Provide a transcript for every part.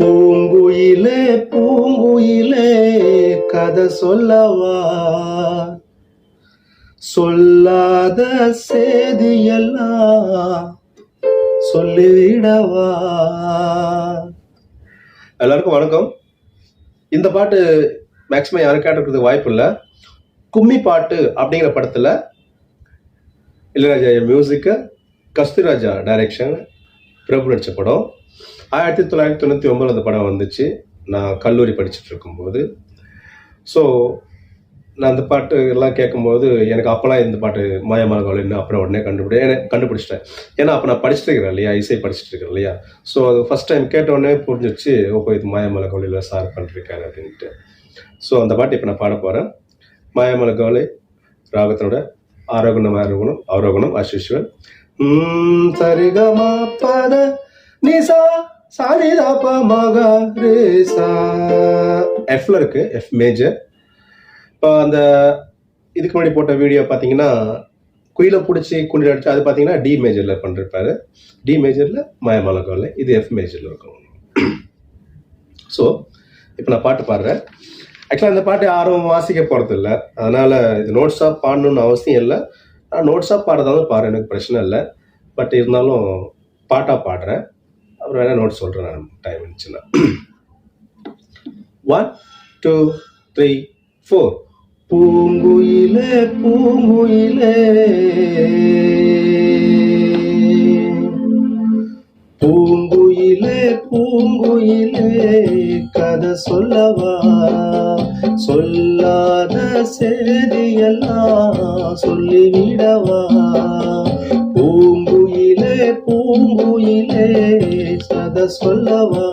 பூங்குயிலே பூங்குயிலே கதை சொல்லவா? சொல்லாத செய்தியெல்லாம் சொல்லிவிடவா? எல்லாருக்கும் வணக்கம். இந்த பாட்டு மேக்ஸிமம் யாரும் கேட்டிருக்கிறதுக்கு வாய்ப்பு இல்லை கும்மி பாட்டு அப்படிங்கிற படத்துல இளையராஜா மியூசிக்கு கஸ்தூராஜா டைரக்ஷன் பிரபு நடிச்ச படம். ஆயிரத்தி தொள்ளாயிரத்தி தொண்ணூற்றி ஒம்பது அந்த படம் வந்துச்சு. நான் கல்லூரி படிச்சுட்டு இருக்கும்போது ஸோ நான் அந்த பாட்டு எல்லாம் கேட்கும்போது எனக்கு அப்போல்லாம் இந்த பாட்டு மாயமானவள்னு அப்புறம் உடனே கண்டுபிடி கண்டுபிடிச்சிட்டேன். ஏன்னா அப்போ நான் படிச்சுட்டு இருக்கிறேன் இல்லையா? இசை படிச்சுட்டு இருக்கிறேன் இல்லையா? ஸோ அது ஃபஸ்ட் டைம் கேட்ட உடனே புரிஞ்சிச்சு ஓப்போ இது மாயமலை கவலையில் சார் பண்ணிருக்காரு அப்படின்ட்டு. ஸோ அந்த பாட்டு இப்போ நான் பாட போகிறேன் மாயமலை கோலை ராகத்தினோட ஆரோகணம் ஆரோகணம் அவரோகணம் அசிஸ்வன் சரிகமா பத நிசா சாரிதாப மக ரேசா. எஃப்ல இருக்கு எஃப் மேஜர் இப்போ அந்த இதுக்கு முன்னாடி போட்ட வீடியோ பார்த்தீங்கன்னா குயில பிடிச்சி குண்டி அடிச்சு அது பார்த்தீங்கன்னா டி மேஜரில் பண்ணிருப்பாரு. டி மேஜரில் மயமலை இது எஃப் மேஜரில் இருக்கும். ஸோ இப்போ நான் பாட்டு பாடுறேன். ஆக்சுவலாக இந்த பாட்டு யாரும் வாசிக்க போகிறது இல்லை அதனால் இது நோட்ஸாக பாடணும்னு அவசியம் இல்லை. நான் நோட்ஸாக பாடுறதாலும் பாடுறேன் எனக்கு பிரச்சனை இல்லை. பட் இருந்தாலும் பாட்டாக பாடுறேன். அப்புறம் வேணால் நோட் சொல்கிறேன் நான். டைம் இருந்துச்சுன்னா. ஒன் டூ த்ரீ ஃபோர் பூங்குயிலே பூங்குயிலே. பூங்குயிலே பூங்குயிலே. கதை சொல்லவா? சொல்லாத செய்தியெல்லாம் சொல்லிவிடவா? பூங்கு பூங்குயிலே சத சொல்லவா?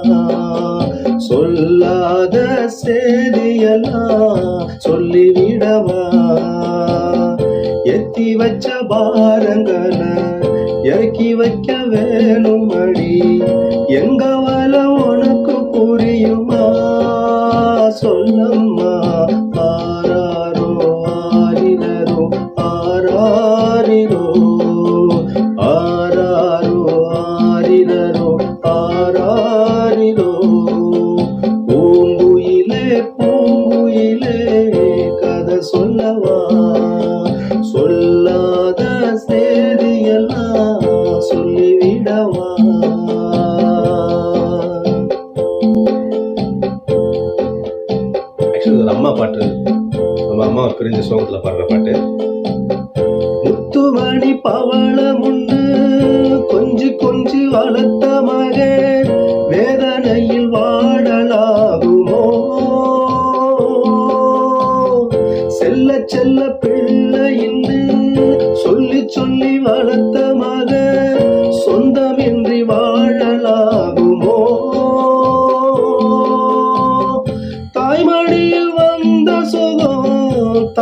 சொல்லாத செய்தியெல்லாம் சொல்லிவிடவா? எத்தி வச்ச பாரங்களை இறக்கி வைக்க வேணும் அடி எங்க வல உனக்கு புரியுமா? சொல்லம்மா. பாட்டு ஒரு அம்மா பாட்டு. நம்ம அம்மா பிரிஞ்ச சோகத்தில் பாடுற பாட்டு. முத்துமணி பவள முன்னு கொஞ்சி கொஞ்சி வளர்த்த மக வேதனையில் வாடலாகுமோ செல்ல செல்ல பிள்ளைன்னு சொல்லி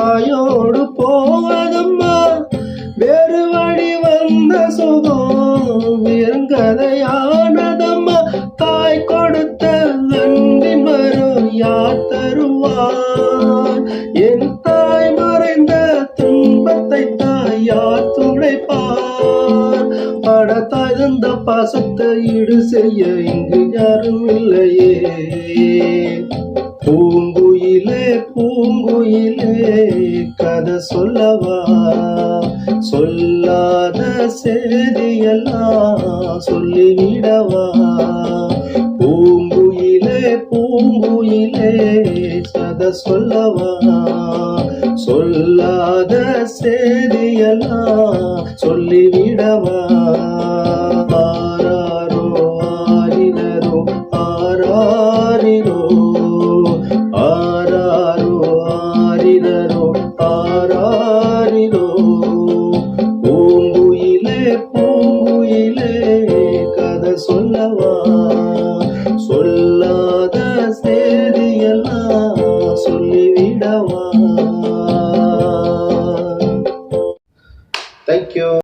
தாயோடு போவதம்மா. வேறு வழி வந்த சுகம் வெறுங்கதையானதம்மா தாய் கொடுத்த அன்பின் மரம் யார் தருவார் என் தாய் மறைந்த துன்பத்தை தாய் யார் துடைப்பார். பட தகுந்த பாசத்தை ஈடு செய்ய இங்கு யாரும் இல்லையே. ஓ செய்தியெல்லாம் சொல்லிவிடவா? பூங்குயிலே பூங்குயிலே சத சொல்லவா? சொல்லாத செய்தியெல்லாம் சொல்லிவிடவா? செய்தியெல்லாம்